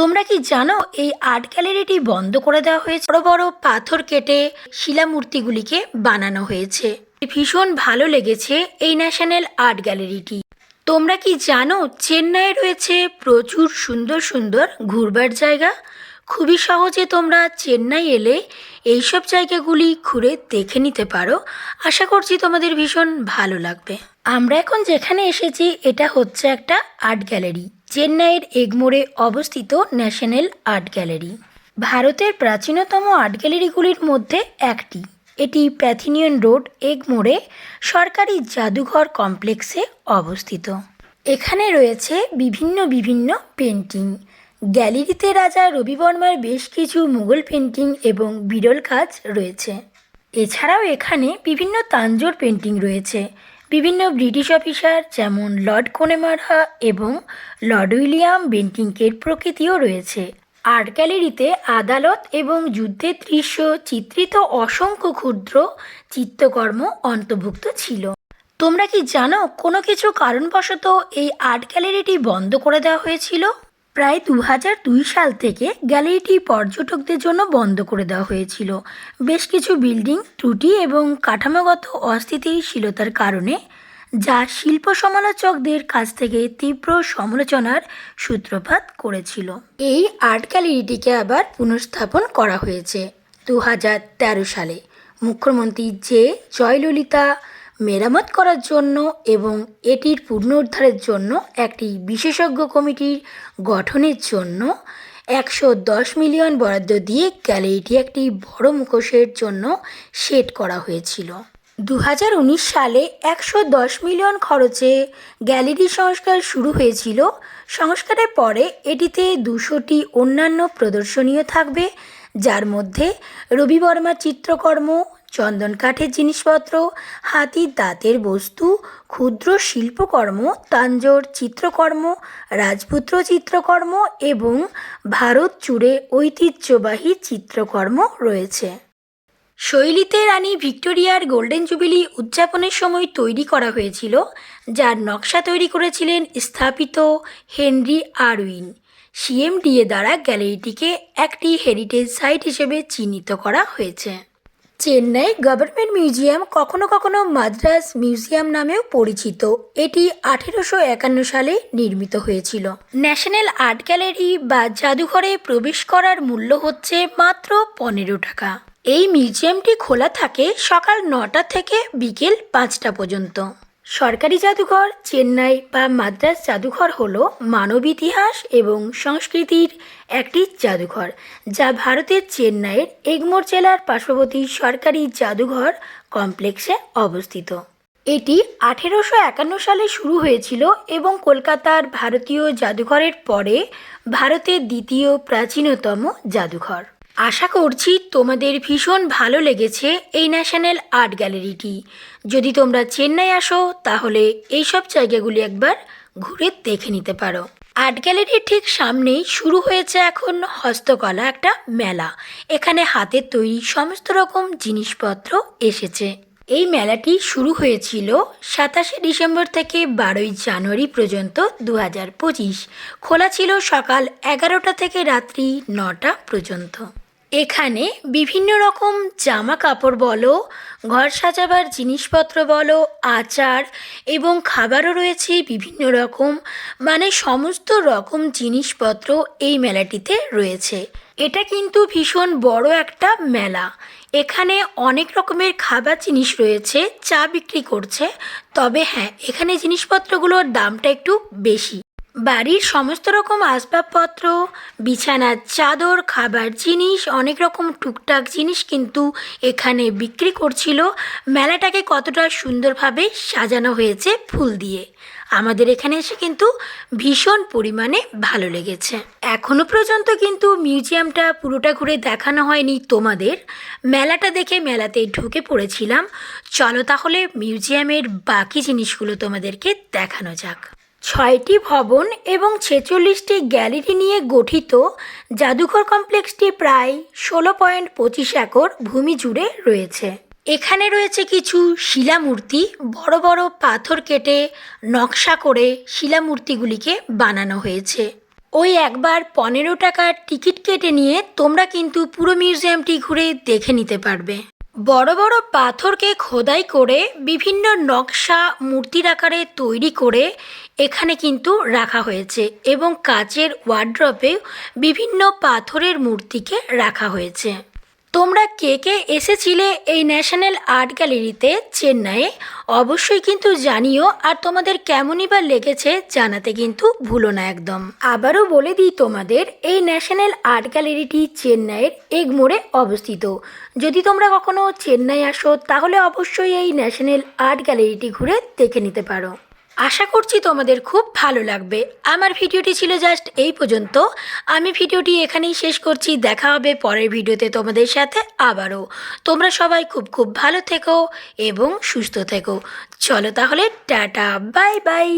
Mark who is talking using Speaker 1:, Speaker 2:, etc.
Speaker 1: তোমরা কি জানো এই আর্ট গ্যালারিটি বন্ধ করে দেওয়া হয়েছে? বড় বড় পাথর কেটে শিলামূর্তিগুলিকে বানানো হয়েছে। ভীষণ ভালো লেগেছে এই ন্যাশনাল আর্ট গ্যালারিটি। তোমরা কি জানো চেন্নাইয়ে রয়েছে প্রচুর সুন্দর সুন্দর ঘুরবার জায়গা? খুবই সহজে তোমরা চেন্নাই এলে এইসব জায়গাগুলি ঘুরে দেখে নিতে পারো। আশা করছি তোমাদের ভীষণ ভালো লাগবে। আমরা এখন যেখানে এসেছি, এটা হচ্ছে একটা আর্ট গ্যালারি। চেন্নাইয়ের এগমোড়ে অবস্থিত ন্যাশনাল আর্ট গ্যালারি। ভারতের প্রাচীনতম আর্ট গ্যালারিগুলির মধ্যে একটি। এটি প্যাথিনিয়ন রোড এগমোড়ে সরকারি জাদুঘর কমপ্লেক্সে অবস্থিত। এখানে রয়েছে বিভিন্ন বিভিন্ন পেন্টিং গ্যালারিতে রাজা রবিবর্মার বেশ কিছু মুঘল পেন্টিং এবং বিরল কাজ রয়েছে। এছাড়াও এখানে বিভিন্ন তাঞ্জোর পেন্টিং রয়েছে। বিভিন্ন ব্রিটিশ অফিসার যেমন লর্ড কোনেমারা এবং লর্ড উইলিয়াম বেন্টিংকের প্রকৃতিও রয়েছে। আর্ট গ্যালারিতে আদালত এবং যুদ্ধের দৃশ্য চিত্রিত অসংখ্য ক্ষুদ্র চিত্রকর্ম অন্তর্ভুক্ত ছিল। তোমরা কি জানো কোনো কিছু কারণবশত এই আর্ট গ্যালারিটি বন্ধ করে দেওয়া হয়েছিল? প্রায় দু হাজার দুই সাল থেকে গ্যালারিটি পর্যটকদের জন্য বন্ধ করে দেওয়া হয়েছিল। বেশ কিছু বিল্ডিং ত্রুটি এবং কাঠামোগত অস্থিতিশীলতার কারণে যা শিল্প সমালোচকদের কাছ থেকে তীব্র সমালোচনার সূত্রপাত করেছিল। এই আর্ট গ্যালারিটিকে আবার পুনঃস্থাপন করা হয়েছে দু হাজার তেরো সালে। মুখ্যমন্ত্রী যে জয়ললিতা মেরামত করার জন্য এবং এটির পুনরুদ্ধারের জন্য একটি বিশেষজ্ঞ কমিটির গঠনের জন্য একশো দশ মিলিয়ন বরাদ্দ দিয়ে গ্যালারিটি একটি বড় মুখোশের জন্য সেট করা হয়েছিল। দু হাজার উনিশ সালে একশো দশ মিলিয়ন খরচে গ্যালারি সংস্কার শুরু হয়েছিল। সংস্কারের পরে এটিতে দুশোটি অন্যান্য প্রদর্শনীয় থাকবে, যার মধ্যে রবি বর্মার চিত্রকর্ম চন্দন কাঠের জিনিসপত্র হাতির দাঁতের বস্তু, ক্ষুদ্র শিল্পকর্ম, তাঞ্জোর চিত্রকর্ম, রাজপুত্র চিত্রকর্ম এবং ভারত জুড়ে ঐতিহ্যবাহী চিত্রকর্ম রয়েছে। শৈলীতে রানী ভিক্টোরিয়ার গোল্ডেন জুবিলি উদযাপনের সময় তৈরি করা হয়েছিল, যার নকশা তৈরি করেছিলেন স্থাপিত হেনরি আরউইন। সিএমডিএ দ্বারা গ্যালারিটিকে একটি হেরিটেজ সাইট হিসেবে চিহ্নিত করা হয়েছে। চেন্নাই গভর্নমেন্ট মিউজিয়াম কখনো কখনো মাদ্রাস মিউজিয়াম নামেও পরিচিত। এটি আঠেরোশো একান্ন সালে নির্মিত হয়েছিল। ন্যাশনাল আর্ট গ্যালারি বা জাদুঘরে প্রবেশ করার মূল্য হচ্ছে মাত্র পনেরো টাকা। এই মিউজিয়ামটি খোলা থাকে সকাল নটা থেকে বিকেল পাঁচটা পর্যন্ত। সরকারি জাদুঘর, চেন্নাই বা মাদ্রাস জাদুঘর হল মানব ইতিহাস এবং সংস্কৃতির একটি জাদুঘর, যা ভারতের চেন্নাইয়ের এগমোর জেলার পার্শ্ববর্তী সরকারি জাদুঘর কমপ্লেক্সে অবস্থিত। এটি আঠেরোশো একান্ন সালে শুরু হয়েছিল এবং কলকাতার ভারতীয় জাদুঘরের পরে ভারতের দ্বিতীয় প্রাচীনতম জাদুঘর। আশা করছি তোমাদের ভীষণ ভালো লেগেছে এই ন্যাশনাল আর্ট গ্যালারিটি। যদি তোমরা চেন্নাই আসো, তাহলে এইসব জায়গাগুলি একবার ঘুরে দেখে নিতে পারো। আর্ট গ্যালারির ঠিক সামনেই শুরু হয়েছে এখন হস্তকলা একটা মেলা। এখানে হাতের তৈরি সমস্ত রকম জিনিসপত্র এসেছে। এই মেলাটি শুরু হয়েছিল সাতাশে ডিসেম্বর থেকে বারোই জানুয়ারি পর্যন্ত দু হাজার পঁচিশ। খোলা ছিল সকাল এগারোটা থেকে রাত্রি নটা পর্যন্ত। এখানে বিভিন্ন রকম জামা কাপড় বলো, ঘর সাজাবার জিনিসপত্র বলো, আচার এবং খাবারও রয়েছে বিভিন্ন রকম। মানে সমস্ত রকম জিনিসপত্র এই মেলাটিতে রয়েছে। এটা কিন্তু ভীষণ বড় একটা মেলা। এখানে অনেক রকমের খাবার জিনিস রয়েছে, চা বিক্রি করছে। তবে হ্যাঁ এখানে জিনিসপত্রগুলোর দামটা একটু বেশি। বাড়ির সমস্ত রকম আসবাবপত্র, বিছানার চাদর, খাবার জিনিস, অনেক রকম টুকটাক জিনিস কিন্তু এখানে বিক্রি করছিল। মেলাটাকে কতটা সুন্দরভাবে সাজানো হয়েছে ফুল দিয়ে। আমাদের এখানে এসে কিন্তু ভীষণ পরিমাণে ভালো লেগেছে। এখনও পর্যন্ত কিন্তু মিউজিয়ামটা পুরোটা ঘুরে দেখানো হয়নি তোমাদের। মেলাটা দেখে মেলাতে ঢুকে পড়েছিলাম। চলো তাহলে মিউজিয়ামের বাকি জিনিসগুলো তোমাদেরকে দেখানো যাক। ছয়টি ভবন এবং ছেচল্লিশটি গ্যালারি নিয়ে গঠিত, জাদুঘর কমপ্লেক্সটি প্রায় ষোলো পয়েন্ট পঁচিশ একর ভূমি জুড়ে রয়েছে। এখানে রয়েছে কিছু শিলামূর্তি, বড় বড় পাথর কেটে নকশা করে শিলামূর্তিগুলিকে বানানো হয়েছে। ওই একবার পনেরো টাকার টিকিট কেটে নিয়ে তোমরা কিন্তু পুরো মিউজিয়ামটি ঘুরে দেখে নিতে পারবে। বড় বড় পাথরকে খোদাই করে বিভিন্ন নকশা মূর্তির আকারে তৈরি করে এখানে কিন্তু রাখা হয়েছে এবং কাচের ওয়ার্ড্রপে বিভিন্ন পাথরের মূর্তিকে রাখা হয়েছে। তোমরা কে কে এসেছিলে এই ন্যাশনাল আর্ট গ্যালারিতে চেন্নাইয়ে? অবশ্যই কিন্তু জানিও আর তোমাদের কেমনই বা লেগেছে জানাতে কিন্তু ভুলো না একদম। আবারও বলে দিই তোমাদের, এই ন্যাশনাল আর্ট গ্যালারিটি চেন্নাইয়ের এগমোড়ে অবস্থিত। যদি তোমরা কখনো চেন্নাই আসো, তাহলে অবশ্যই এই ন্যাশনাল আর্ট গ্যালারিটি ঘুরে দেখে নিতে পারো। আশা করছি তোমাদের খুব ভালো লাগবে। আমার ভিডিওটি ছিল জাস্ট এই পর্যন্ত। আমি ভিডিওটি এখানেই শেষ করছি। দেখা হবে পরের ভিডিওতে তোমাদের সাথে আবারও। তোমরা সবাই খুব খুব ভালো থেকো এবং সুস্থ থেকো। চলো তাহলে, টাটা বাই বাই